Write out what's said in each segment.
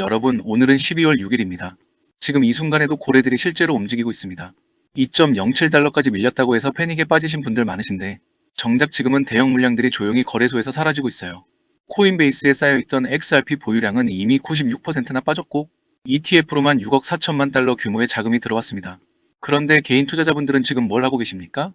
여러분, 오늘은 12월 6일입니다. 지금 이 순간에도 고래들이 실제로 움직이고 있습니다. 2.07달러까지 밀렸다고 해서 패닉에 빠지신 분들 많으신데 정작 지금은 대형 물량들이 조용히 거래소에서 사라지고 있어요. 코인베이스에 쌓여있던 XRP 보유량은 이미 96%나 빠졌고 ETF로만 6억 4천만 달러 규모의 자금이 들어왔습니다. 그런데 개인 투자자분들은 지금 뭘 하고 계십니까?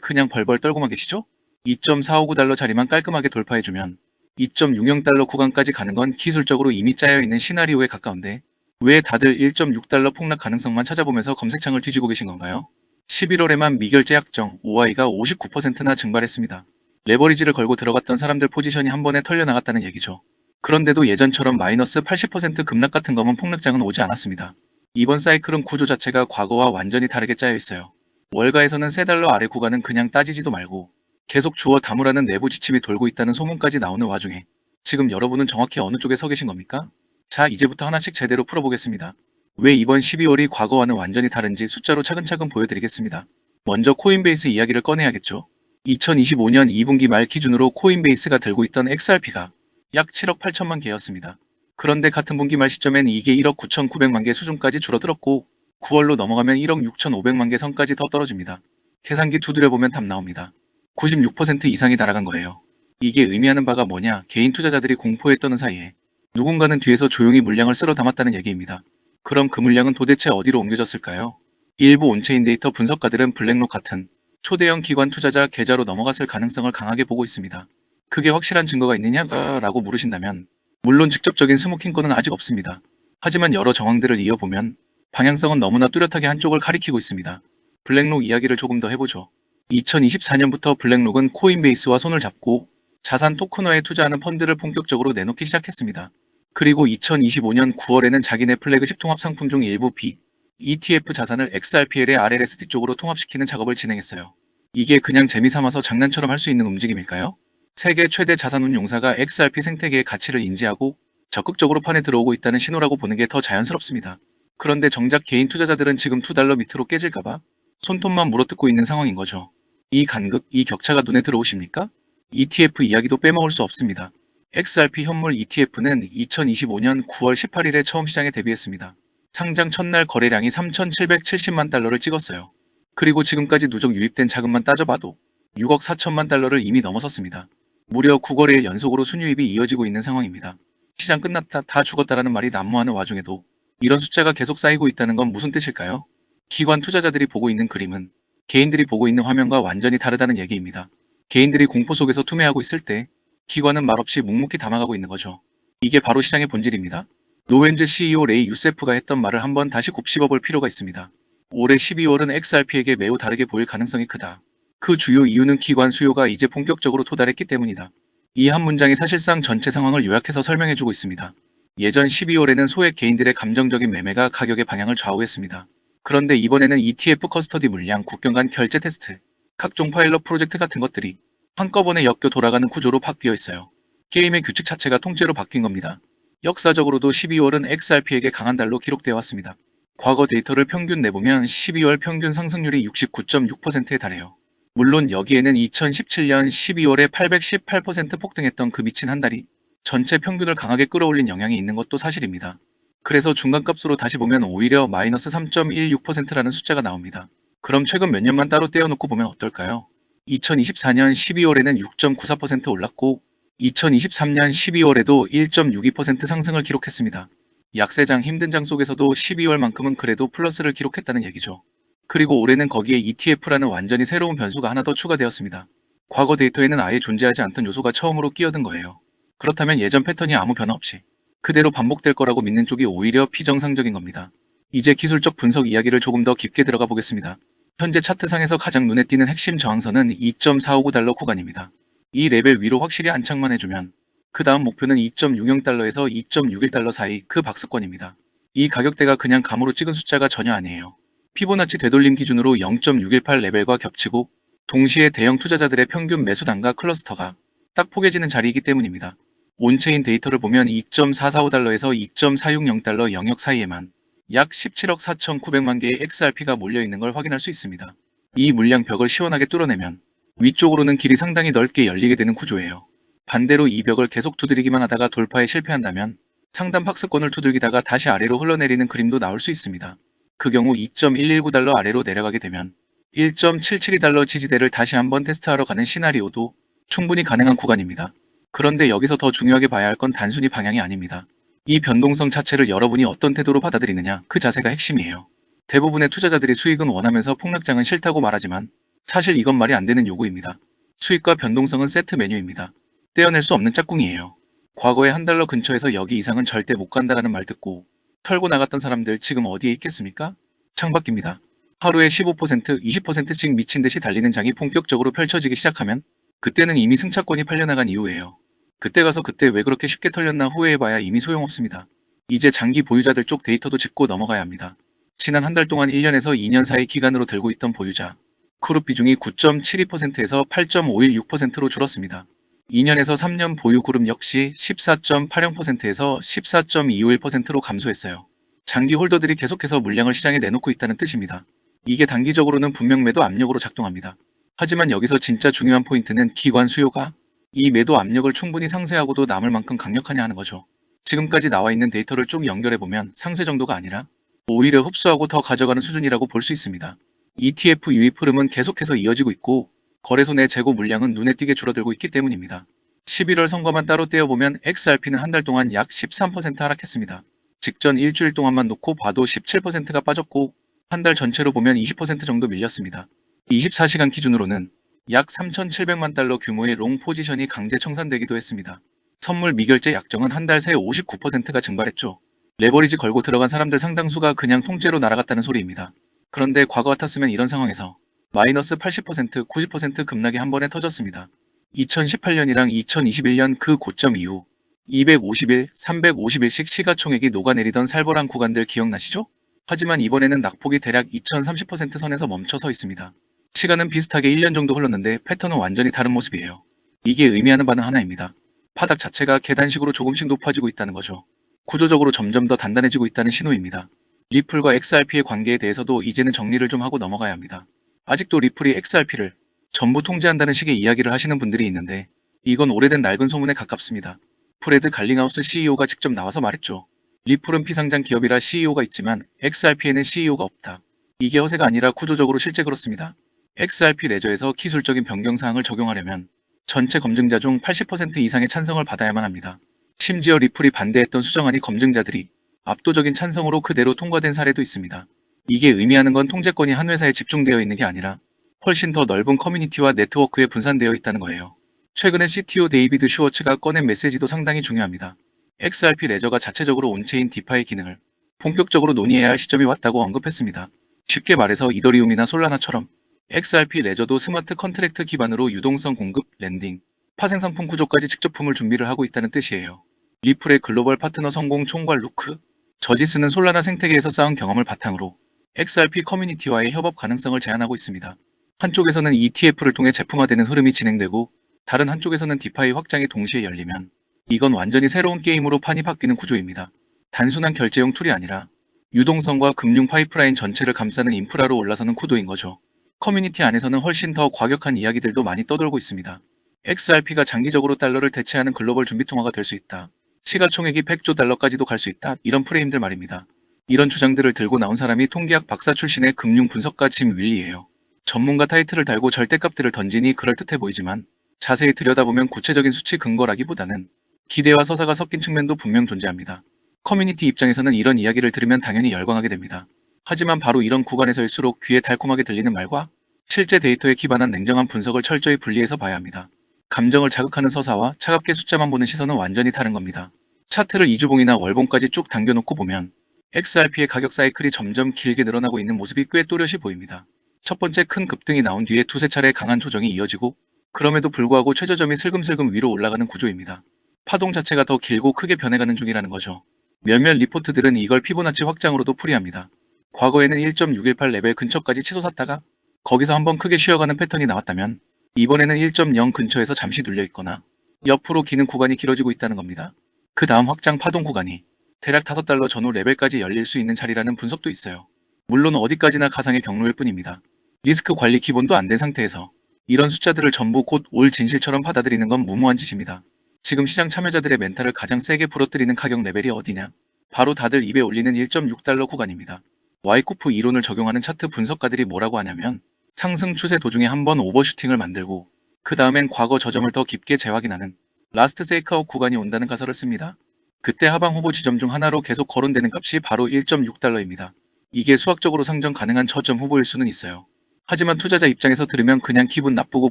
그냥 벌벌 떨고만 계시죠? 2.459달러 자리만 깔끔하게 돌파해주면 2.60달러 구간까지 가는 건 기술적으로 이미 짜여있는 시나리오에 가까운데 왜 다들 1.6달러 폭락 가능성만 찾아보면서 검색창을 뒤지고 계신 건가요? 11월에만 미결제 약정 OI가 59%나 증발했습니다. 레버리지를 걸고 들어갔던 사람들 포지션이 한 번에 털려나갔다는 얘기죠. 그런데도 예전처럼 마이너스 80% 급락 같은 검은 폭락장은 오지 않았습니다. 이번 사이클은 구조 자체가 과거와 완전히 다르게 짜여 있어요. 월가에서는 3달러 아래 구간은 그냥 따지지도 말고 계속 주워 담으라는 내부 지침이 돌고 있다는 소문까지 나오는 와중에 지금 여러분은 정확히 어느 쪽에 서 계신 겁니까? 자, 이제부터 하나씩 제대로 풀어보겠습니다. 왜 이번 12월이 과거와는 완전히 다른지 숫자로 차근차근 보여드리겠습니다. 먼저 코인베이스 이야기를 꺼내야겠죠. 2025년 2분기 말 기준으로 코인베이스가 들고 있던 XRP가 약 7억 8천만 개였습니다. 그런데 같은 분기 말 시점엔 이게 1억 9,900만 개 수준까지 줄어들었고 9월로 넘어가면 1억 6,500만 개 선까지 더 떨어집니다. 계산기 두드려보면 답 나옵니다. 96% 이상이 날아간 거예요. 이게 의미하는 바가 뭐냐 개인 투자자들이 공포에 떠는 사이에 누군가는 뒤에서 조용히 물량을 쓸어 담았다는 얘기입니다. 그럼 그 물량은 도대체 어디로 옮겨졌을까요? 일부 온체인 데이터 분석가들은 블랙록 같은 초대형 기관 투자자 계좌로 넘어갔을 가능성을 강하게 보고 있습니다. 그게 확실한 증거가 있느냐라고 물으신다면 물론 직접적인 스모킹권은 아직 없습니다. 하지만 여러 정황들을 이어보면 방향성은 너무나 뚜렷하게 한쪽을 가리키고 있습니다. 블랙록 이야기를 조금 더 해보죠. 2024년부터 블랙록은 코인베이스와 손을 잡고 자산 토큰화에 투자하는 펀드를 본격적으로 내놓기 시작했습니다. 그리고 2025년 9월에는 자기네 플래그십 통합 상품 중 일부 B, ETF 자산을 XRPL의 RLSD 쪽으로 통합시키는 작업을 진행했어요. 이게 그냥 재미삼아서 장난처럼 할 수 있는 움직임일까요? 세계 최대 자산운 용사가 XRP 생태계의 가치를 인지하고 적극적으로 판에 들어오고 있다는 신호라고 보는 게 더 자연스럽습니다. 그런데 정작 개인 투자자들은 지금 2달러 밑으로 깨질까봐 손톱만 물어뜯고 있는 상황인 거죠. 이 간극, 이 격차가 눈에 들어오십니까? ETF 이야기도 빼먹을 수 없습니다. XRP 현물 ETF는 2025년 9월 18일에 처음 시장에 데뷔했습니다. 상장 첫날 거래량이 3,770만 달러를 찍었어요. 그리고 지금까지 누적 유입된 자금만 따져봐도 6억 4천만 달러를 이미 넘어섰습니다. 무려 9거래일 연속으로 순유입이 이어지고 있는 상황입니다. 시장 끝났다, 다 죽었다라는 말이 난무하는 와중에도 이런 숫자가 계속 쌓이고 있다는 건 무슨 뜻일까요? 기관 투자자들이 보고 있는 그림은 개인들이 보고 있는 화면과 완전히 다르다는 얘기입니다. 개인들이 공포 속에서 투매하고 있을 때 기관은 말없이 묵묵히 담아가고 있는 거죠. 이게 바로 시장의 본질입니다. 노웬즈 CEO 레이 유세프가 했던 말을 한번 다시 곱씹어 볼 필요가 있습니다. 올해 12월은 XRP에게 매우 다르게 보일 가능성이 크다. 그 주요 이유는 기관 수요가 이제 본격적으로 도달했기 때문이다. 이 한 문장이 사실상 전체 상황을 요약해서 설명해주고 있습니다. 예전 12월에는 소액 개인들의 감정적인 매매가 가격의 방향을 좌우했습니다. 그런데 이번에는 ETF 커스터디 물량, 국경 간 결제 테스트, 각종 파일럿 프로젝트 같은 것들이 한꺼번에 엮여 돌아가는 구조로 바뀌어 있어요. 게임의 규칙 자체가 통째로 바뀐 겁니다. 역사적으로도 12월은 XRP에게 강한 달로 기록되어 왔습니다. 과거 데이터를 평균 내보면 12월 평균 상승률이 69.6%에 달해요. 물론 여기에는 2017년 12월에 818% 폭등했던 그 미친 한 달이 전체 평균을 강하게 끌어올린 영향이 있는 것도 사실입니다. 그래서 중간값으로 다시 보면 오히려 마이너스 3.16%라는 숫자가 나옵니다. 그럼 최근 몇 년만 따로 떼어놓고 보면 어떨까요? 2024년 12월에는 6.94% 올랐고 2023년 12월에도 1.62% 상승을 기록했습니다. 약세장 힘든 장 속에서도 12월만큼은 그래도 플러스를 기록했다는 얘기죠. 그리고 올해는 거기에 ETF라는 완전히 새로운 변수가 하나 더 추가되었습니다. 과거 데이터에는 아예 존재하지 않던 요소가 처음으로 끼어든 거예요. 그렇다면 예전 패턴이 아무 변화 없이 그대로 반복될 거라고 믿는 쪽이 오히려 비정상적인 겁니다. 이제 기술적 분석 이야기를 조금 더 깊게 들어가 보겠습니다. 현재 차트상에서 가장 눈에 띄는 핵심 저항선은 2.459달러 구간입니다. 이 레벨 위로 확실히 안착만 해주면 그 다음 목표는 2.60달러에서 2.61달러 사이 그 박스권입니다. 이 가격대가 그냥 감으로 찍은 숫자가 전혀 아니에요. 피보나치 되돌림 기준으로 0.618 레벨과 겹치고 동시에 대형 투자자들의 평균 매수 단가 클러스터가 딱 포개지는 자리이기 때문입니다. 온체인 데이터를 보면 2.445달러에서 2.460달러 영역 사이에만 약 17억 4,900만 개의 XRP가 몰려있는 걸 확인할 수 있습니다. 이 물량 벽을 시원하게 뚫어내면 위쪽으로는 길이 상당히 넓게 열리게 되는 구조예요. 반대로 이 벽을 계속 두드리기만 하다가 돌파에 실패한다면 상단 박스권을 두들기다가 다시 아래로 흘러내리는 그림도 나올 수 있습니다. 그 경우 2.119달러 아래로 내려가게 되면 1.772달러 지지대를 다시 한번 테스트하러 가는 시나리오도 충분히 가능한 구간입니다. 그런데 여기서 더 중요하게 봐야 할 건 단순히 방향이 아닙니다. 이 변동성 자체를 여러분이 어떤 태도로 받아들이느냐 그 자세가 핵심이에요. 대부분의 투자자들이 수익은 원하면서 폭락장은 싫다고 말하지만 사실 이건 말이 안 되는 요구입니다. 수익과 변동성은 세트 메뉴입니다. 떼어낼 수 없는 짝꿍이에요. 과거에 한 달러 근처에서 여기 이상은 절대 못 간다라는 말 듣고 털고 나갔던 사람들 지금 어디에 있겠습니까? 창밖입니다. 하루에 15%, 20%씩 미친 듯이 달리는 장이 본격적으로 펼쳐지기 시작하면 그때는 이미 승차권이 팔려나간 이후예요. 그때 가서 그때 왜 그렇게 쉽게 털렸나 후회해봐야 이미 소용없습니다. 이제 장기 보유자들 쪽 데이터도 짚고 넘어가야 합니다. 지난 한 달 동안 1년에서 2년 사이 기간으로 들고 있던 보유자. 그룹 비중이 9.72%에서 8.516%로 줄었습니다. 2년에서 3년 보유 그룹 역시 14.80%에서 14.251%로 감소했어요. 장기 홀더들이 계속해서 물량을 시장에 내놓고 있다는 뜻입니다. 이게 단기적으로는 분명 매도 압력으로 작동합니다. 하지만 여기서 진짜 중요한 포인트는 기관 수요가 이 매도 압력을 충분히 상쇄하고도 남을 만큼 강력하냐 하는 거죠. 지금까지 나와 있는 데이터를 쭉 연결해보면 상쇄 정도가 아니라 오히려 흡수하고 더 가져가는 수준이라고 볼 수 있습니다. ETF 유입 흐름은 계속해서 이어지고 있고 거래소 내 재고 물량은 눈에 띄게 줄어들고 있기 때문입니다. 11월 선거만 따로 떼어보면 XRP는 한 달 동안 약 13% 하락했습니다. 직전 일주일 동안만 놓고 봐도 17%가 빠졌고 한 달 전체로 보면 20% 정도 밀렸습니다. 24시간 기준으로는 약 3,700만 달러 규모의 롱 포지션이 강제 청산되기도 했습니다. 선물 미결제 약정은 한 달 새 59%가 증발했죠. 레버리지 걸고 들어간 사람들 상당수가 그냥 통째로 날아갔다는 소리입니다. 그런데 과거 같았으면 이런 상황에서 마이너스 80%, 90% 급락이 한 번에 터졌습니다. 2018년이랑 2021년 그 고점 이후 251, 351씩 시가총액이 녹아내리던 살벌한 구간들 기억나시죠? 하지만 이번에는 낙폭이 대략 2030% 선에서 멈춰 서 있습니다. 시간은 비슷하게 1년 정도 흘렀는데 패턴은 완전히 다른 모습이에요. 이게 의미하는 바는 하나입니다. 바닥 자체가 계단식으로 조금씩 높아지고 있다는 거죠. 구조적으로 점점 더 단단해지고 있다는 신호입니다. 리플과 XRP의 관계에 대해서도 이제는 정리를 좀 하고 넘어가야 합니다. 아직도 리플이 XRP를 전부 통제한다는 식의 이야기를 하시는 분들이 있는데 이건 오래된 낡은 소문에 가깝습니다. 프레드 갈링하우스 CEO가 직접 나와서 말했죠. 리플은 피상장 기업이라 CEO가 있지만 XRP에는 CEO가 없다. 이게 허세가 아니라 구조적으로 실제 그렇습니다. XRP 레저에서 기술적인 변경사항을 적용하려면 전체 검증자 중 80% 이상의 찬성을 받아야만 합니다. 심지어 리플이 반대했던 수정안이 검증자들이 압도적인 찬성으로 그대로 통과된 사례도 있습니다. 이게 의미하는 건 통제권이 한 회사에 집중되어 있는 게 아니라 훨씬 더 넓은 커뮤니티와 네트워크에 분산되어 있다는 거예요. 최근에 CTO 데이비드 슈워츠가 꺼낸 메시지도 상당히 중요합니다. XRP 레저가 자체적으로 온체인 디파이 기능을 본격적으로 논의해야 할 시점이 왔다고 언급했습니다. 쉽게 말해서 이더리움이나 솔라나처럼 XRP 레저도 스마트 컨트랙트 기반으로 유동성 공급, 랜딩, 파생 상품 구조까지 직접 품을 준비를 하고 있다는 뜻이에요. 리플의 글로벌 파트너 성공 총괄 루크, 저지스는 솔라나 생태계에서 쌓은 경험을 바탕으로 XRP 커뮤니티와의 협업 가능성을 제안하고 있습니다. 한쪽에서는 ETF를 통해 제품화되는 흐름이 진행되고 다른 한쪽에서는 디파이 확장이 동시에 열리면 이건 완전히 새로운 게임으로 판이 바뀌는 구조입니다. 단순한 결제용 툴이 아니라 유동성과 금융 파이프라인 전체를 감싸는 인프라로 올라서는 구도인 거죠. 커뮤니티 안에서는 훨씬 더 과격한 이야기들도 많이 떠돌고 있습니다. XRP가 장기적으로 달러를 대체하는 글로벌 준비통화가 될 수 있다. 시가총액이 100조 달러까지도 갈 수 있다. 이런 프레임들 말입니다. 이런 주장들을 들고 나온 사람이 통계학 박사 출신의 금융 분석가 짐 윌리예요. 전문가 타이틀을 달고 절대값들을 던지니 그럴듯해 보이지만 자세히 들여다보면 구체적인 수치 근거라기보다는 기대와 서사가 섞인 측면도 분명 존재합니다. 커뮤니티 입장에서는 이런 이야기를 들으면 당연히 열광하게 됩니다. 하지만 바로 이런 구간에서일수록 귀에 달콤하게 들리는 말과 실제 데이터에 기반한 냉정한 분석을 철저히 분리해서 봐야 합니다. 감정을 자극하는 서사와 차갑게 숫자만 보는 시선은 완전히 다른 겁니다. 차트를 2주봉이나 월봉까지 쭉 당겨놓고 보면 XRP의 가격 사이클이 점점 길게 늘어나고 있는 모습이 꽤 또렷이 보입니다. 첫 번째 큰 급등이 나온 뒤에 두세 차례 강한 조정이 이어지고 그럼에도 불구하고 최저점이 슬금슬금 위로 올라가는 구조입니다. 파동 자체가 더 길고 크게 변해가는 중이라는 거죠. 몇몇 리포트들은 이걸 피보나치 확장으로도 풀이합니다. 과거에는 1.618 레벨 근처까지 치솟았다가 거기서 한번 크게 쉬어가는 패턴이 나왔다면 이번에는 1.0 근처에서 잠시 눌려 있거나 옆으로 기는 구간이 길어지고 있다는 겁니다. 그 다음 확장 파동 구간이 대략 5달러 전후 레벨까지 열릴 수 있는 자리라는 분석도 있어요. 물론 어디까지나 가상의 경로일 뿐입니다. 리스크 관리 기본도 안 된 상태에서 이런 숫자들을 전부 곧 올 진실처럼 받아들이는 건 무모한 짓입니다. 지금 시장 참여자들의 멘탈을 가장 세게 부러뜨리는 가격 레벨이 어디냐? 바로 다들 입에 올리는 1.6달러 구간입니다. 와이코프 이론을 적용하는 차트 분석가들이 뭐라고 하냐면 상승 추세 도중에 한번 오버슈팅을 만들고 그 다음엔 과거 저점을 더 깊게 재확인하는 라스트 세이크아웃 구간이 온다는 가설을 씁니다. 그때 하방 후보 지점 중 하나로 계속 거론되는 값이 바로 1.6달러입니다. 이게 수학적으로 상정 가능한 저점 후보일 수는 있어요. 하지만 투자자 입장에서 들으면 그냥 기분 나쁘고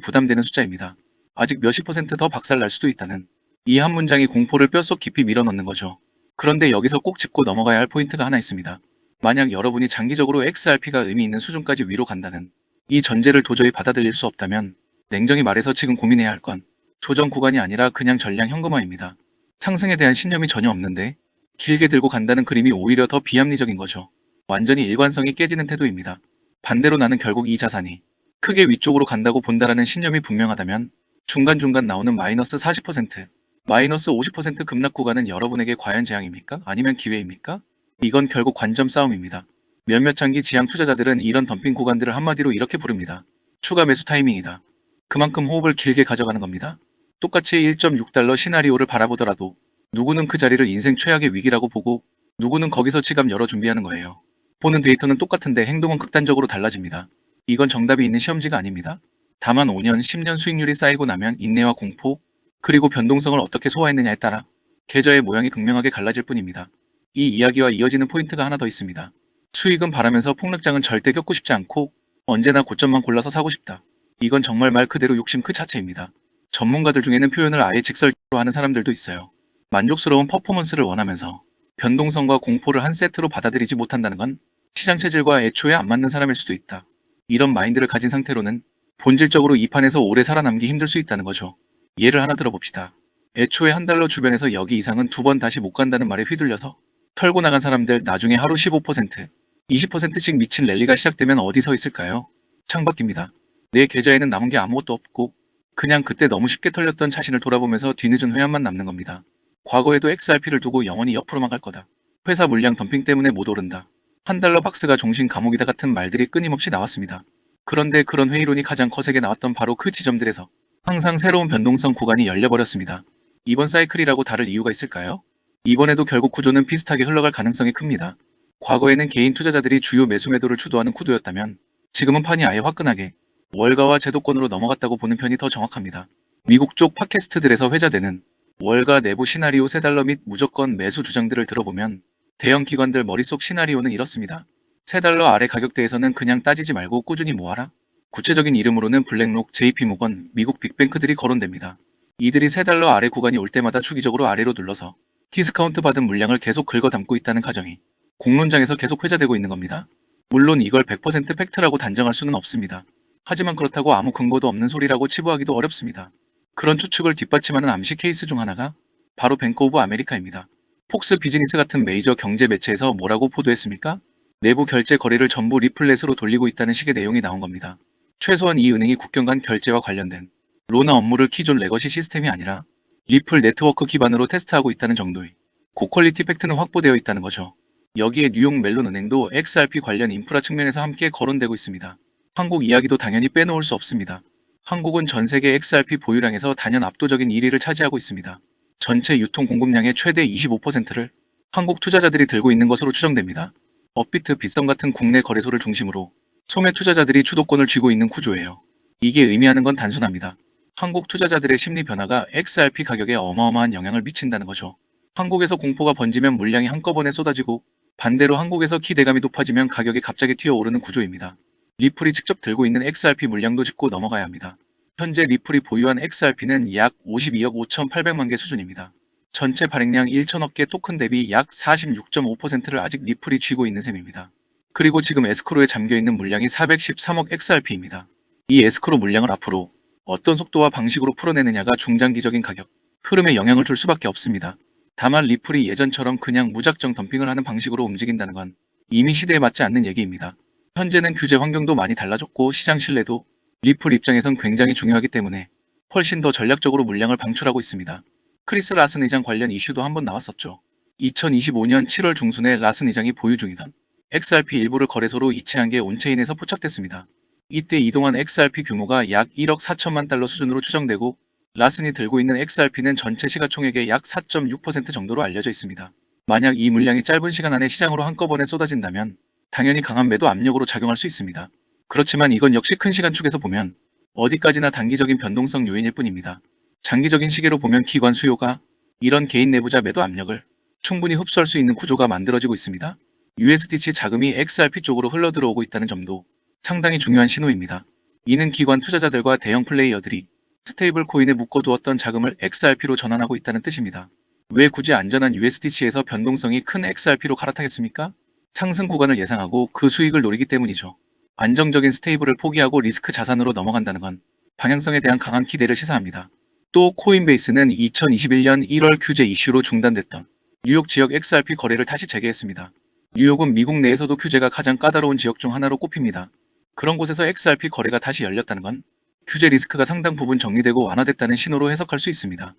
부담되는 숫자입니다. 아직 몇십 퍼센트 더 박살 날 수도 있다는 이 한 문장이 공포를 뼛속 깊이 밀어넣는 거죠. 그런데 여기서 꼭 짚고 넘어가야 할 포인트가 하나 있습니다. 만약 여러분이 장기적으로 XRP가 의미 있는 수준까지 위로 간다는 이 전제를 도저히 받아들일 수 없다면 냉정히 말해서 지금 고민해야 할 건 조정 구간이 아니라 그냥 전량 현금화입니다. 상승에 대한 신념이 전혀 없는데 길게 들고 간다는 그림이 오히려 더 비합리적인 거죠. 완전히 일관성이 깨지는 태도입니다. 반대로 나는 결국 이 자산이 크게 위쪽으로 간다고 본다라는 신념이 분명하다면 중간중간 나오는 마이너스 40%, 마이너스 50% 급락 구간은 여러분에게 과연 재앙입니까? 아니면 기회입니까? 이건 결국 관점 싸움입니다. 몇몇 장기 지향 투자자들은 이런 덤핑 구간들을 한마디로 이렇게 부릅니다. 추가 매수 타이밍이다. 그만큼 호흡을 길게 가져가는 겁니다. 똑같이 1.6달러 시나리오를 바라보더라도 누구는 그 자리를 인생 최악의 위기라고 보고 누구는 거기서 지갑 열어 준비하는 거예요. 보는 데이터는 똑같은데 행동은 극단적으로 달라집니다. 이건 정답이 있는 시험지가 아닙니다. 다만 5년, 10년 수익률이 쌓이고 나면 인내와 공포, 그리고 변동성을 어떻게 소화했느냐에 따라 계좌의 모양이 극명하게 갈라질 뿐입니다. 이 이야기와 이어지는 포인트가 하나 더 있습니다. 수익은 바라면서 폭락장은 절대 겪고 싶지 않고 언제나 고점만 골라서 사고 싶다. 이건 정말 말 그대로 욕심 그 자체입니다. 전문가들 중에는 표현을 아예 직설적으로 하는 사람들도 있어요. 만족스러운 퍼포먼스를 원하면서 변동성과 공포를 한 세트로 받아들이지 못한다는 건 시장 체질과 애초에 안 맞는 사람일 수도 있다. 이런 마인드를 가진 상태로는 본질적으로 이 판에서 오래 살아남기 힘들 수 있다는 거죠. 예를 하나 들어봅시다. 애초에 한 달러 주변에서 여기 이상은 두 번 다시 못 간다는 말에 휘둘려서 털고 나간 사람들 나중에 하루 15%, 20%씩 미친 랠리가 시작되면 어디 서 있을까요? 창밖입니다. 내 계좌에는 남은 게 아무것도 없고 그냥 그때 너무 쉽게 털렸던 자신을 돌아보면서 뒤늦은 회한만 남는 겁니다. 과거에도 XRP를 두고 영원히 옆으로만 갈 거다. 회사 물량 덤핑 때문에 못 오른다. 한 달러 박스가 종신 감옥이다 같은 말들이 끊임없이 나왔습니다. 그런데 그런 회의론이 가장 거세게 나왔던 바로 그 지점들에서 항상 새로운 변동성 구간이 열려버렸습니다. 이번 사이클이라고 다를 이유가 있을까요? 이번에도 결국 구조는 비슷하게 흘러갈 가능성이 큽니다. 과거에는 개인 투자자들이 주요 매수 매도를 주도하는 구도였다면 지금은 판이 아예 화끈하게 월가와 제도권으로 넘어갔다고 보는 편이 더 정확합니다. 미국 쪽 팟캐스트들에서 회자되는 월가 내부 시나리오 3달러 및 무조건 매수 주장들을 들어보면 대형 기관들 머릿속 시나리오는 이렇습니다. 3달러 아래 가격대에서는 그냥 따지지 말고 꾸준히 모아라. 구체적인 이름으로는 블랙록, JP모건, 미국 빅뱅크들이 거론됩니다. 이들이 3달러 아래 구간이 올 때마다 주기적으로 아래로 눌러서 디스카운트 받은 물량을 계속 긁어 담고 있다는 가정이 공론장에서 계속 회자되고 있는 겁니다. 물론 이걸 100% 팩트라고 단정할 수는 없습니다. 하지만 그렇다고 아무 근거도 없는 소리라고 치부하기도 어렵습니다. 그런 추측을 뒷받침하는 암시 케이스 중 하나가 바로 뱅크 오브 아메리카입니다. 폭스 비즈니스 같은 메이저 경제 매체에서 뭐라고 보도했습니까? 내부 결제 거래를 전부 리플렛으로 돌리고 있다는 식의 내용이 나온 겁니다. 최소한 이 은행이 국경 간 결제와 관련된 로나 업무를 기존 레거시 시스템이 아니라 리플 네트워크 기반으로 테스트하고 있다는 정도의 고퀄리티 팩트는 확보되어 있다는 거죠. 여기에 뉴욕 멜론 은행도 XRP 관련 인프라 측면에서 함께 거론되고 있습니다. 한국 이야기도 당연히 빼놓을 수 없습니다. 한국은 전 세계 XRP 보유량에서 단연 압도적인 1위를 차지하고 있습니다. 전체 유통 공급량의 최대 25%를 한국 투자자들이 들고 있는 것으로 추정됩니다. 업비트, 빗썸 같은 국내 거래소를 중심으로 소매 투자자들이 주도권을 쥐고 있는 구조예요. 이게 의미하는 건 단순합니다. 한국 투자자들의 심리 변화가 XRP 가격에 어마어마한 영향을 미친다는 거죠. 한국에서 공포가 번지면 물량이 한꺼번에 쏟아지고 반대로 한국에서 기대감이 높아지면 가격이 갑자기 튀어오르는 구조입니다. 리플이 직접 들고 있는 XRP 물량도 짚고 넘어가야 합니다. 현재 리플이 보유한 XRP는 약 52억 5,800만 개 수준입니다. 전체 발행량 1천억 개 토큰 대비 약 46.5%를 아직 리플이 쥐고 있는 셈입니다. 그리고 지금 에스크로에 잠겨있는 물량이 413억 XRP입니다. 이 에스크로 물량을 앞으로 어떤 속도와 방식으로 풀어내느냐가 중장기적인 가격, 흐름에 영향을 줄 수밖에 없습니다. 다만 리플이 예전처럼 그냥 무작정 덤핑을 하는 방식으로 움직인다는 건 이미 시대에 맞지 않는 얘기입니다. 현재는 규제 환경도 많이 달라졌고 시장 신뢰도 리플 입장에선 굉장히 중요하기 때문에 훨씬 더 전략적으로 물량을 방출하고 있습니다. 크리스 라슨 의장 관련 이슈도 한번 나왔었죠. 2025년 7월 중순에 라슨 의장이 보유 중이던 XRP 일부를 거래소로 이체한 게 온체인에서 포착됐습니다. 이때 이동한 XRP 규모가 약 1억 4천만 달러 수준으로 추정되고 라슨이 들고 있는 XRP는 전체 시가총액의 약 4.6% 정도로 알려져 있습니다. 만약 이 물량이 짧은 시간 안에 시장으로 한꺼번에 쏟아진다면 당연히 강한 매도 압력으로 작용할 수 있습니다. 그렇지만 이건 역시 큰 시간축에서 보면 어디까지나 단기적인 변동성 요인일 뿐입니다. 장기적인 시계로 보면 기관 수요가 이런 개인 내부자 매도 압력을 충분히 흡수할 수 있는 구조가 만들어지고 있습니다. USDC 자금이 XRP 쪽으로 흘러들어오고 있다는 점도 상당히 중요한 신호입니다. 이는 기관 투자자들과 대형 플레이어들이 스테이블 코인에 묶어두었던 자금을 XRP로 전환하고 있다는 뜻입니다. 왜 굳이 안전한 USDC에서 변동성이 큰 XRP로 갈아타겠습니까? 상승 구간을 예상하고 그 수익을 노리기 때문이죠. 안정적인 스테이블을 포기하고 리스크 자산으로 넘어간다는 건 방향성에 대한 강한 기대를 시사합니다. 또 코인베이스는 2021년 1월 규제 이슈로 중단됐던 뉴욕 지역 XRP 거래를 다시 재개했습니다. 뉴욕은 미국 내에서도 규제가 가장 까다로운 지역 중 하나로 꼽힙니다. 그런 곳에서 XRP 거래가 다시 열렸다는 건 규제 리스크가 상당 부분 정리되고 완화됐다는 신호로 해석할 수 있습니다.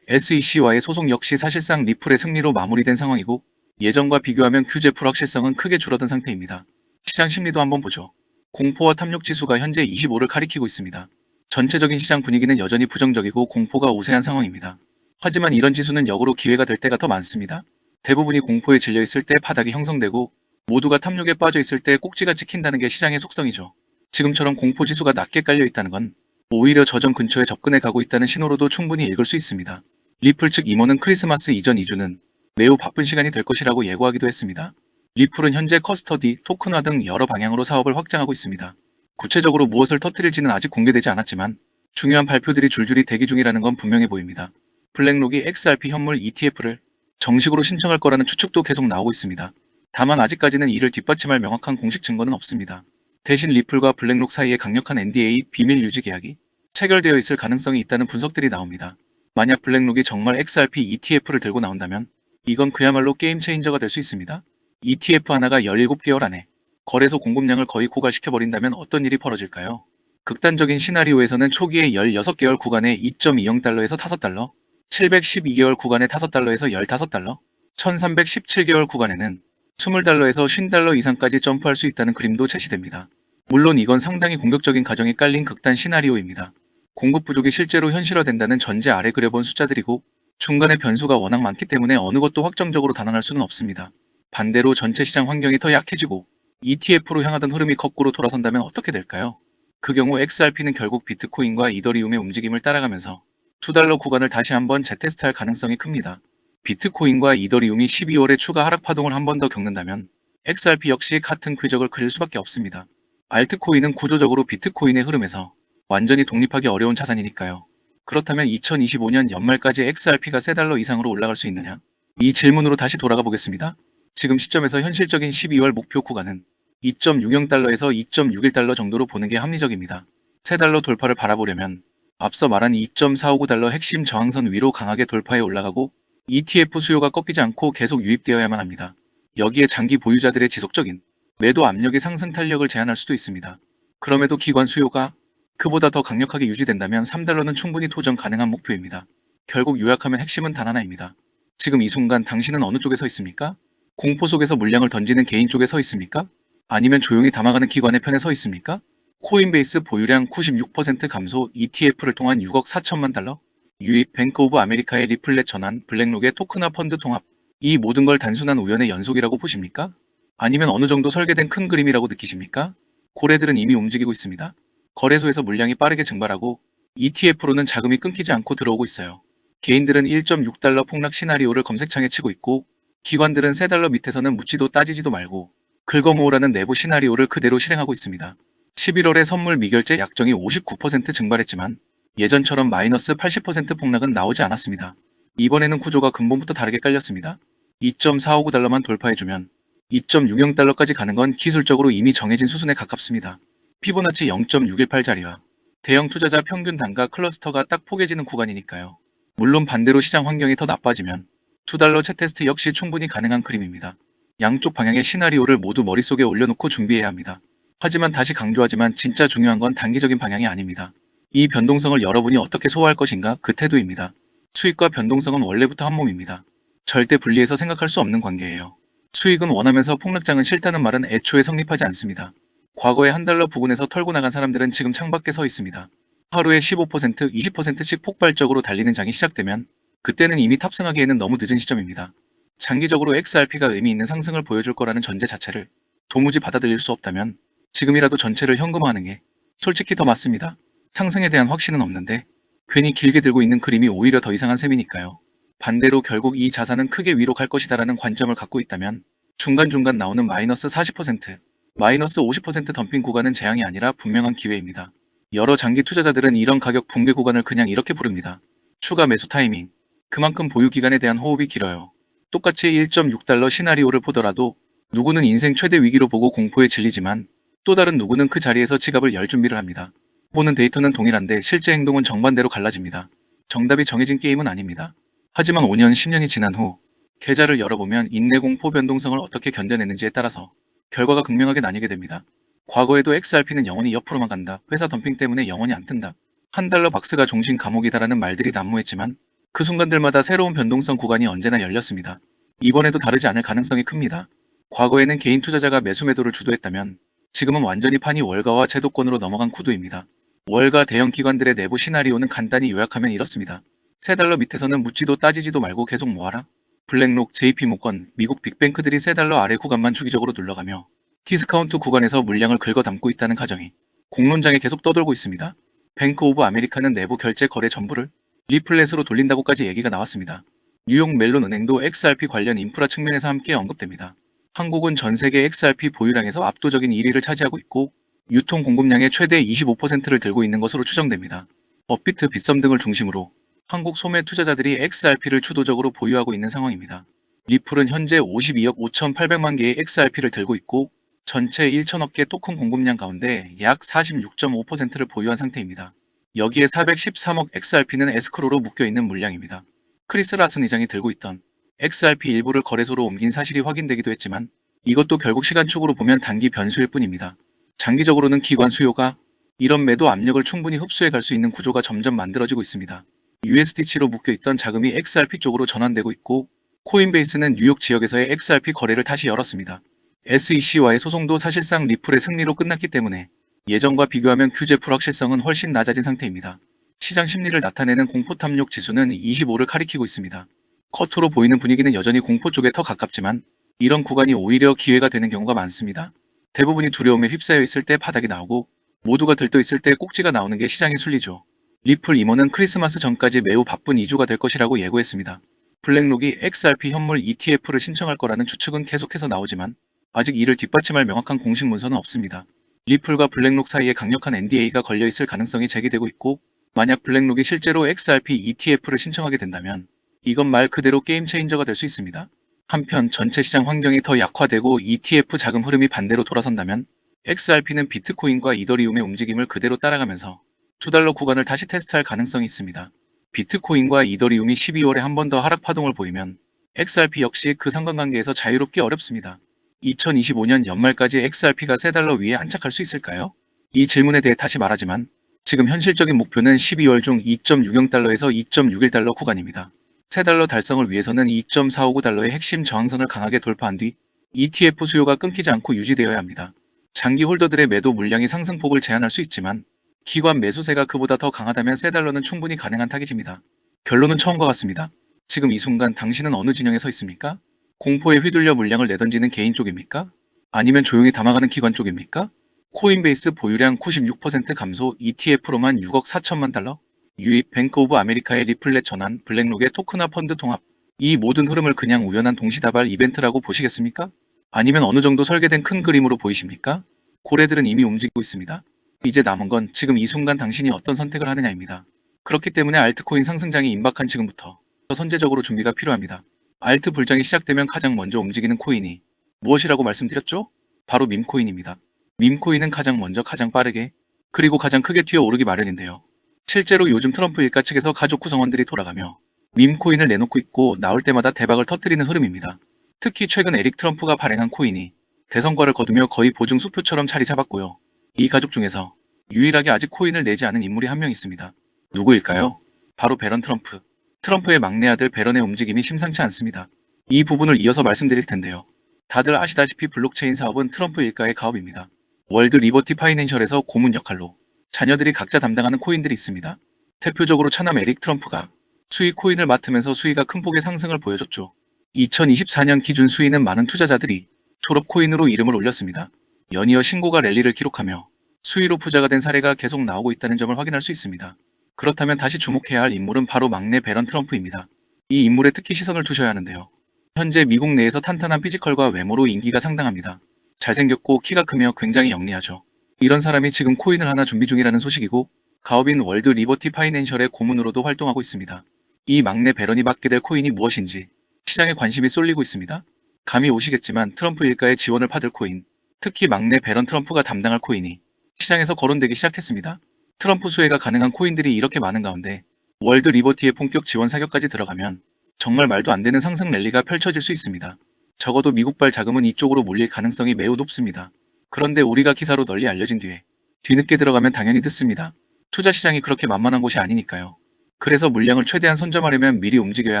SEC와의 소송 역시 사실상 리플의 승리로 마무리된 상황이고 예전과 비교하면 규제 불확실성은 크게 줄어든 상태입니다. 시장 심리도 한번 보죠. 공포와 탐욕 지수가 현재 25를 가리키고 있습니다. 전체적인 시장 분위기는 여전히 부정적이고 공포가 우세한 상황입니다. 하지만 이런 지수는 역으로 기회가 될 때가 더 많습니다. 대부분이 공포에 질려 있을 때 바닥이 형성되고 모두가 탐욕에 빠져 있을 때 꼭지가 찍힌다는 게 시장의 속성이죠. 지금처럼 공포 지수가 낮게 깔려 있다는 건 오히려 저점 근처에 접근해 가고 있다는 신호로도 충분히 읽을 수 있습니다. 리플 측 임원은 크리스마스 이전 2주는 매우 바쁜 시간이 될 것이라고 예고하기도 했습니다. 리플은 현재 커스터디, 토큰화 등 여러 방향으로 사업을 확장하고 있습니다. 구체적으로 무엇을 터뜨릴지는 아직 공개되지 않았지만 중요한 발표들이 줄줄이 대기 중이라는 건 분명해 보입니다. 블랙록이 XRP 현물 ETF를 정식으로 신청할 거라는 추측도 계속 나오고 있습니다. 다만 아직까지는 이를 뒷받침할 명확한 공식 증거는 없습니다. 대신 리플과 블랙록 사이에 강력한 NDA 비밀 유지 계약이 체결되어 있을 가능성이 있다는 분석들이 나옵니다. 만약 블랙록이 정말 XRP ETF를 들고 나온다면 이건 그야말로 게임 체인저가 될 수 있습니다. ETF 하나가 17개월 안에 거래소 공급량을 거의 고갈시켜버린다면 어떤 일이 벌어질까요? 극단적인 시나리오에서는 초기에 16개월 구간에 2.20달러에서 5달러, 712개월 구간에 5달러에서 15달러, 1317개월 구간에는 20달러에서 50달러 이상까지 점프할 수 있다는 그림도 제시됩니다. 물론 이건 상당히 공격적인 가정이 깔린 극단 시나리오입니다. 공급 부족이 실제로 현실화된다는 전제 아래 그려본 숫자들이고 중간에 변수가 워낙 많기 때문에 어느 것도 확정적으로 단언할 수는 없습니다. 반대로 전체 시장 환경이 더 약해지고 ETF로 향하던 흐름이 거꾸로 돌아선다면 어떻게 될까요? 그 경우 XRP는 결국 비트코인과 이더리움의 움직임을 따라가면서 2달러 구간을 다시 한번 재테스트할 가능성이 큽니다. 비트코인과 이더리움이 12월에 추가 하락 파동을 한 번 더 겪는다면 XRP 역시 같은 궤적을 그릴 수밖에 없습니다. 알트코인은 구조적으로 비트코인의 흐름에서 완전히 독립하기 어려운 자산이니까요. 그렇다면 2025년 연말까지 XRP가 3달러 이상으로 올라갈 수 있느냐? 이 질문으로 다시 돌아가 보겠습니다. 지금 시점에서 현실적인 12월 목표 구간은 2.60달러에서 2.61달러 정도로 보는 게 합리적입니다. 3달러 돌파를 바라보려면 앞서 말한 2.459달러 핵심 저항선 위로 강하게 돌파해 올라가고 ETF 수요가 꺾이지 않고 계속 유입되어야만 합니다. 여기에 장기 보유자들의 지속적인 매도 압력이 상승 탄력을 제한할 수도 있습니다. 그럼에도 기관 수요가 그보다 더 강력하게 유지된다면 3달러는 충분히 도전 가능한 목표입니다. 결국 요약하면 핵심은 단 하나입니다. 지금 이 순간 당신은 어느 쪽에 서 있습니까? 공포 속에서 물량을 던지는 개인 쪽에 서 있습니까? 아니면 조용히 담아가는 기관의 편에 서 있습니까? 코인베이스 보유량 96% 감소 ETF를 통한 6억 4천만 달러? 유입 뱅크 오브 아메리카의 리플렛 전환 블랙록의 토크나 펀드 통합 이 모든 걸 단순한 우연의 연속이라고 보십니까? 아니면 어느 정도 설계된 큰 그림이라고 느끼십니까? 고래들은 이미 움직이고 있습니다. 거래소에서 물량이 빠르게 증발하고 ETF로는 자금이 끊기지 않고 들어오고 있어요. 개인들은 1.6달러 폭락 시나리오를 검색창에 치고 있고 기관들은 3달러 밑에서는 묻지도 따지지도 말고 긁어모으라는 내부 시나리오를 그대로 실행하고 있습니다. 11월에 선물 미결제 약정이 59% 증발했지만 예전처럼 마이너스 80% 폭락은 나오지 않았습니다. 이번에는 구조가 근본부터 다르게 깔렸습니다. 2.459달러만 돌파해주면 2.60달러까지 가는 건 기술적으로 이미 정해진 수순에 가깝습니다. 피보나치 0.618 자리와 대형 투자자 평균 단가 클러스터가 딱 포개지는 구간이니까요. 물론 반대로 시장 환경이 더 나빠지면 2달러 채 테스트 역시 충분히 가능한 그림입니다. 양쪽 방향의 시나리오를 모두 머릿속에 올려놓고 준비해야 합니다. 하지만 다시 강조하지만 진짜 중요한 건 단기적인 방향이 아닙니다. 이 변동성을 여러분이 어떻게 소화할 것인가 그 태도입니다. 수익과 변동성은 원래부터 한 몸입니다. 절대 분리해서 생각할 수 없는 관계예요. 수익은 원하면서 폭락장은 싫다는 말은 애초에 성립하지 않습니다. 과거에 한 달러 부근에서 털고 나간 사람들은 지금 창밖에 서 있습니다. 하루에 15%, 20%씩 폭발적으로 달리는 장이 시작되면 그때는 이미 탑승하기에는 너무 늦은 시점입니다. 장기적으로 XRP가 의미 있는 상승을 보여줄 거라는 전제 자체를 도무지 받아들일 수 없다면 지금이라도 전체를 현금화하는 게 솔직히 더 맞습니다. 상승에 대한 확신은 없는데 괜히 길게 들고 있는 그림이 오히려 더 이상한 셈이니까요. 반대로 결국 이 자산은 크게 위로 갈 것이다라는 관점을 갖고 있다면 중간중간 나오는 마이너스 40%, 마이너스 50% 덤핑 구간은 재앙이 아니라 분명한 기회입니다. 여러 장기 투자자들은 이런 가격 붕괴 구간을 그냥 이렇게 부릅니다. 추가 매수 타이밍. 그만큼 보유 기간에 대한 호흡이 길어요. 똑같이 1.6달러 시나리오를 보더라도 누구는 인생 최대 위기로 보고 공포에 질리지만 또 다른 누구는 그 자리에서 지갑을 열 준비를 합니다. 보는 데이터는 동일한데 실제 행동은 정반대로 갈라집니다. 정답이 정해진 게임은 아닙니다. 하지만 5년, 10년이 지난 후 계좌를 열어보면 인내 공포 변동성을 어떻게 견뎌내는지에 따라서 결과가 극명하게 나뉘게 됩니다. 과거에도 XRP는 영원히 옆으로만 간다. 회사 덤핑 때문에 영원히 안 뜬다. 한 달러 박스가 종신 감옥이다라는 말들이 난무했지만 그 순간들마다 새로운 변동성 구간이 언제나 열렸습니다. 이번에도 다르지 않을 가능성이 큽니다. 과거에는 개인 투자자가 매수 매도를 주도했다면 지금은 완전히 판이 월가와 제도권으로 넘어간 구도입니다. 월가 대형 기관들의 내부 시나리오는 간단히 요약하면 이렇습니다. 3달러 밑에서는 묻지도 따지지도 말고 계속 모아라. 블랙록, JP모건, 미국 빅뱅크들이 3달러 아래 구간만 주기적으로 눌러가며 디스카운트 구간에서 물량을 긁어 담고 있다는 가정이 공론장에 계속 떠돌고 있습니다. 뱅크 오브 아메리카는 내부 결제 거래 전부를 리플렛으로 돌린다고까지 얘기가 나왔습니다. 뉴욕 멜론 은행도 XRP 관련 인프라 측면에서 함께 언급됩니다. 한국은 전 세계 XRP 보유량에서 압도적인 1위를 차지하고 있고 유통 공급량의 최대 25%를 들고 있는 것으로 추정됩니다. 업비트, 빗썸 등을 중심으로 한국 소매 투자자들이 XRP를 주도적으로 보유하고 있는 상황입니다. 리플은 현재 52억 5,800만 개의 XRP를 들고 있고 전체 1천억 개 토큰 공급량 가운데 약 46.5%를 보유한 상태입니다. 여기에 413억 XRP는 에스크로로 묶여있는 물량입니다. 크리스 라슨 이장이 들고 있던 XRP 일부를 거래소로 옮긴 사실이 확인되기도 했지만 이것도 결국 시간축으로 보면 단기 변수일 뿐입니다. 장기적으로는 기관 수요가 이런 매도 압력을 충분히 흡수해 갈 수 있는 구조가 점점 만들어지고 있습니다. USDC로 묶여있던 자금이 XRP 쪽으로 전환되고 있고 코인베이스는 뉴욕 지역에서의 XRP 거래를 다시 열었습니다. SEC와의 소송도 사실상 리플의 승리로 끝났기 때문에 예전과 비교하면 규제 불확실성은 훨씬 낮아진 상태입니다. 시장 심리를 나타내는 공포 탐욕 지수는 25를 가리키고 있습니다. 커트로 보이는 분위기는 여전히 공포 쪽에 더 가깝지만 이런 구간이 오히려 기회가 되는 경우가 많습니다. 대부분이 두려움에 휩싸여 있을 때 바닥이 나오고 모두가 들떠 있을 때 꼭지가 나오는 게 시장의 순리죠. 리플 임원은 크리스마스 전까지 매우 바쁜 2주가 될 것이라고 예고했습니다. 블랙록이 XRP 현물 ETF를 신청할 거라는 추측은 계속해서 나오지만 아직 이를 뒷받침할 명확한 공식 문서는 없습니다. 리플과 블랙록 사이에 강력한 NDA가 걸려 있을 가능성이 제기되고 있고 만약 블랙록이 실제로 XRP ETF를 신청하게 된다면 이건 말 그대로 게임 체인저가 될 수 있습니다. 한편 전체 시장 환경이 더 약화되고 ETF 자금 흐름이 반대로 돌아선다면 XRP는 비트코인과 이더리움의 움직임을 그대로 따라가면서 2달러 구간을 다시 테스트할 가능성이 있습니다. 비트코인과 이더리움이 12월에 한 번 더 하락 파동을 보이면 XRP 역시 그 상관관계에서 자유롭기 어렵습니다. 2025년 연말까지 XRP가 3달러 위에 안착할 수 있을까요? 이 질문에 대해 다시 말하지만 지금 현실적인 목표는 12월 중 2.60달러에서 2.61달러 구간입니다. 3달러 달성을 위해서는 2.459달러의 핵심 저항선을 강하게 돌파한 뒤 ETF 수요가 끊기지 않고 유지되어야 합니다. 장기 홀더들의 매도 물량이 상승폭을 제한할 수 있지만 기관 매수세가 그보다 더 강하다면 3달러는 충분히 가능한 타깃입니다. 결론은 처음과 같습니다. 지금 이 순간 당신은 어느 진영에 서 있습니까? 공포에 휘둘려 물량을 내던지는 개인 쪽입니까? 아니면 조용히 담아가는 기관 쪽입니까? 코인베이스 보유량 96% 감소 ETF로만 6억 4천만 달러? 유입 뱅크 오브 아메리카의 리플렛 전환 블랙록의 토크나 펀드 통합 이 모든 흐름을 그냥 우연한 동시다발 이벤트라고 보시겠습니까? 아니면 어느 정도 설계된 큰 그림으로 보이십니까? 고래들은 이미 움직이고 있습니다. 이제 남은 건 지금 이 순간 당신이 어떤 선택을 하느냐입니다. 그렇기 때문에 알트코인 상승장이 임박한 지금부터 더 선제적으로 준비가 필요합니다. 알트 불장이 시작되면 가장 먼저 움직이는 코인이 무엇이라고 말씀드렸죠? 바로 밈코인입니다. 밈코인은 가장 먼저 가장 빠르게 그리고 가장 크게 튀어 오르기 마련인데요. 실제로 요즘 트럼프 일가 측에서 가족 구성원들이 돌아가며 밈코인을 내놓고 있고 나올 때마다 대박을 터뜨리는 흐름입니다. 특히 최근 에릭 트럼프가 발행한 코인이 대성과를 거두며 거의 보증 수표처럼 자리 잡았고요. 이 가족 중에서 유일하게 아직 코인을 내지 않은 인물이 한 명 있습니다. 누구일까요? 바로 베런 트럼프. 트럼프의 막내 아들 베런의 움직임이 심상치 않습니다. 이 부분을 이어서 말씀드릴 텐데요. 다들 아시다시피 블록체인 사업은 트럼프 일가의 가업입니다. 월드 리버티 파이낸셜에서 고문 역할로 자녀들이 각자 담당하는 코인들이 있습니다. 대표적으로 차남 에릭 트럼프가 수익 코인을 맡으면서 수위가 큰 폭의 상승을 보여줬죠. 2024년 기준 수위는 많은 투자자들이 졸업 코인으로 이름을 올렸습니다. 연이어 신고가 랠리를 기록하며 수위로 부자가 된 사례가 계속 나오고 있다는 점을 확인할 수 있습니다. 그렇다면 다시 주목해야 할 인물은 바로 막내 베런 트럼프입니다. 이 인물에 특히 시선을 두셔야 하는데요. 현재 미국 내에서 탄탄한 피지컬과 외모로 인기가 상당합니다. 잘생겼고 키가 크며 굉장히 영리하죠. 이런 사람이 지금 코인을 하나 준비 중이라는 소식이고 가업인 월드 리버티 파이낸셜의 고문으로도 활동하고 있습니다. 이 막내 베런이 받게 될 코인이 무엇인지 시장에 관심이 쏠리고 있습니다. 감이 오시겠지만 트럼프 일가의 지원을 받을 코인, 특히 막내 베런 트럼프가 담당할 코인이 시장에서 거론되기 시작했습니다. 트럼프 수혜가 가능한 코인들이 이렇게 많은 가운데 월드 리버티의 본격 지원 사격까지 들어가면 정말 말도 안 되는 상승 랠리가 펼쳐질 수 있습니다. 적어도 미국발 자금은 이쪽으로 몰릴 가능성이 매우 높습니다. 그런데 우리가 기사로 널리 알려진 뒤에 뒤늦게 들어가면 당연히 늦습니다. 투자 시장이 그렇게 만만한 곳이 아니니까요. 그래서 물량을 최대한 선점하려면 미리 움직여야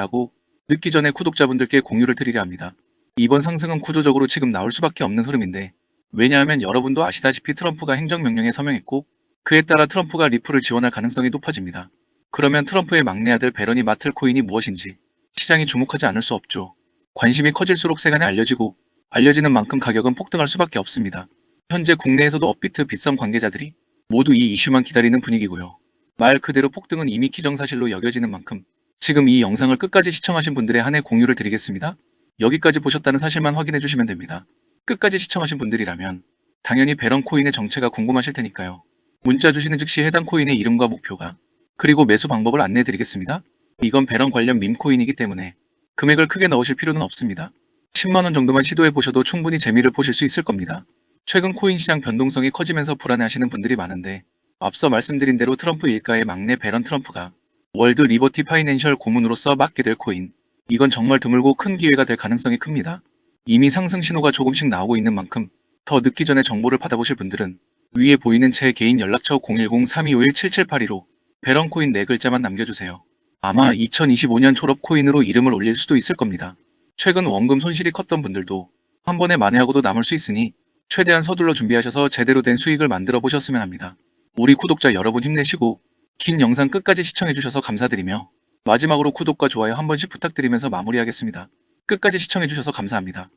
하고 늦기 전에 구독자분들께 공유를 드리려 합니다. 이번 상승은 구조적으로 지금 나올 수밖에 없는 흐름인데 왜냐하면 여러분도 아시다시피 트럼프가 행정명령에 서명했고 그에 따라 트럼프가 리플을 지원할 가능성이 높아집니다. 그러면 트럼프의 막내 아들 베런이 맡을 코인이 무엇인지 시장이 주목하지 않을 수 없죠. 관심이 커질수록 세간에 알려지고 알려지는 만큼 가격은 폭등할 수밖에 없습니다. 현재 국내에서도 업비트 빗썸 관계자들이 모두 이 이슈만 기다리는 분위기고요. 말 그대로 폭등은 이미 기정사실로 여겨지는 만큼 지금 이 영상을 끝까지 시청하신 분들의 한해 공유를 드리겠습니다. 여기까지 보셨다는 사실만 확인해 주시면 됩니다. 끝까지 시청하신 분들이라면 당연히 베런 코인의 정체가 궁금하실 테니까요. 문자 주시는 즉시 해당 코인의 이름과 목표가 그리고 매수 방법을 안내해 드리겠습니다. 이건 베런 관련 밈코인이기 때문에 금액을 크게 넣으실 필요는 없습니다. 10만원 정도만 시도해 보셔도 충분히 재미를 보실 수 있을 겁니다. 최근 코인 시장 변동성이 커지면서 불안해하시는 분들이 많은데 앞서 말씀드린 대로 트럼프 일가의 막내 베런 트럼프가 월드 리버티 파이낸셜 고문으로서 맡게 될 코인 이건 정말 드물고 큰 기회가 될 가능성이 큽니다. 이미 상승 신호가 조금씩 나오고 있는 만큼 더 늦기 전에 정보를 받아보실 분들은 위에 보이는 제 개인 연락처 010-3251-7782로 베런 코인 4글자만 남겨주세요. 아마 2025년 졸업 코인으로 이름을 올릴 수도 있을 겁니다. 최근 원금 손실이 컸던 분들도 한 번에 만회하고도 남을 수 있으니 최대한 서둘러 준비하셔서 제대로 된 수익을 만들어 보셨으면 합니다. 우리 구독자 여러분 힘내시고 긴 영상 끝까지 시청해주셔서 감사드리며 마지막으로 구독과 좋아요 한 번씩 부탁드리면서 마무리하겠습니다. 끝까지 시청해주셔서 감사합니다.